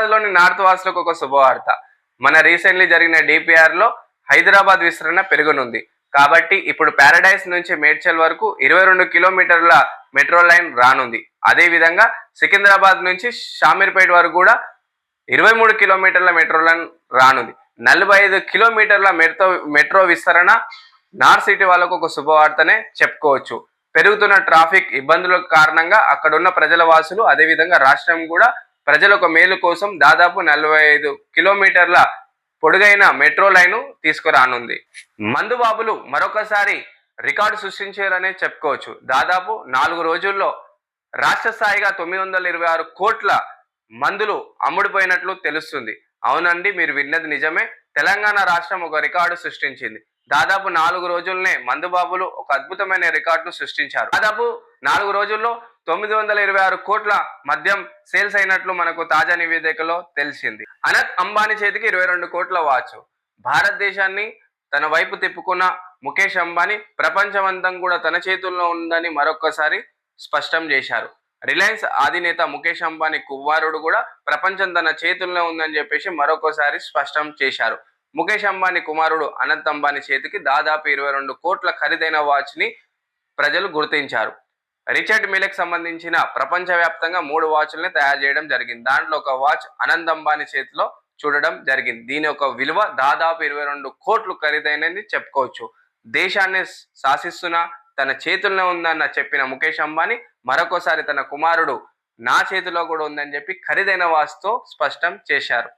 హైదరాబాద్లోని నార్త్ వాసులకు ఒక శుభవార్త. మన రీసెంట్లీ జరిగిన డిపిఆర్లో హైదరాబాద్ విస్తరణ పెరుగునుంది. కాబట్టి ఇప్పుడు ప్యారడైస్ నుంచి మేడ్చల్ వరకు ఇరవై రెండు కిలోమీటర్ల మెట్రో లైన్ రానుంది. అదేవిధంగా సికింద్రాబాద్ నుంచి షామీర్పేట వరకు కూడా ఇరవై మూడు కిలోమీటర్ల మెట్రో లైన్ రానుంది. నలభై ఐదు కిలోమీటర్ల మెట్రో మెట్రో విస్తరణ నార్త్ సిటీ వాళ్ళకు ఒక శుభవార్తనే చెప్పుకోవచ్చు. పెరుగుతున్న ట్రాఫిక్ ఇబ్బందుల కారణంగా అక్కడున్న ప్రజల వాసులు అదేవిధంగా రాష్ట్రం కూడా ప్రజలకు మేలు కోసం దాదాపు నలభై ఐదు కిలోమీటర్ల పొడుగైన మెట్రో లైను తీసుకురానుంది. మందుబాబులు మరొకసారి రికార్డు సృష్టించారనే చెప్పుకోవచ్చు. దాదాపు నాలుగు రోజుల్లో రాష్ట్ర స్థాయిగా తొమ్మిది వందల ఇరవై ఆరు కోట్ల మందులు అమ్ముడుపోయినట్లు తెలుస్తుంది. అవునండి మీరు విన్నది నిజమే. తెలంగాణ రాష్ట్రం ఒక రికార్డు సృష్టించింది. దాదాపు నాలుగు రోజుల్నే మందుబాబులు ఒక అద్భుతమైన రికార్డును సృష్టించారు. దాదాపు నాలుగు రోజుల్లో తొమ్మిది వందల ఇరవై ఆరు కోట్ల మద్యం సేల్స్ అయినట్లు మనకు తాజా నివేదికలో తెలిసింది. అనత్ అంబానీ చేతికి ఇరవై రెండు కోట్ల వాచ్. భారతదేశాన్ని తన వైపు తిప్పుకున్న ముఖేష్ అంబానీ ప్రపంచమంతం కూడా తన చేతుల్లో ఉందని మరొక్కసారి స్పష్టం చేశారు. రిలయన్స్ అధినేత ముఖేష్ అంబానీ కుమారుడు కూడా ప్రపంచం తన చేతుల్లో ఉందని చెప్పేసి మరొకసారి స్పష్టం చేశారు. ముఖేష్ అంబానీ కుమారుడు అనంత్ అంబానీ చేతికి దాదాపు ఇరవై రెండు కోట్ల ఖరీదైన వాచ్ని ప్రజలు గుర్తించారు. రిచర్డ్ మిలెక్ సంబంధించిన ప్రపంచవ్యాప్తంగా మూడు వాచ్ల్ని తయారు చేయడం జరిగింది. దాంట్లో ఒక వాచ్ అనంత్ అంబానీ చేతిలో చూడడం జరిగింది. దీని యొక్క విలువ దాదాపు ఇరవై రెండు కోట్లు ఖరీదైనది చెప్పుకోవచ్చు. దేశాన్ని శాసిస్తున్న తన చేతుల్లో ఉందన్న చెప్పిన ముఖేష్ అంబానీ మరొకసారి తన కుమారుడు నా చేతిలో కూడా ఉందని చెప్పి ఖరీదైన వాచ్తో స్పష్టం చేశారు.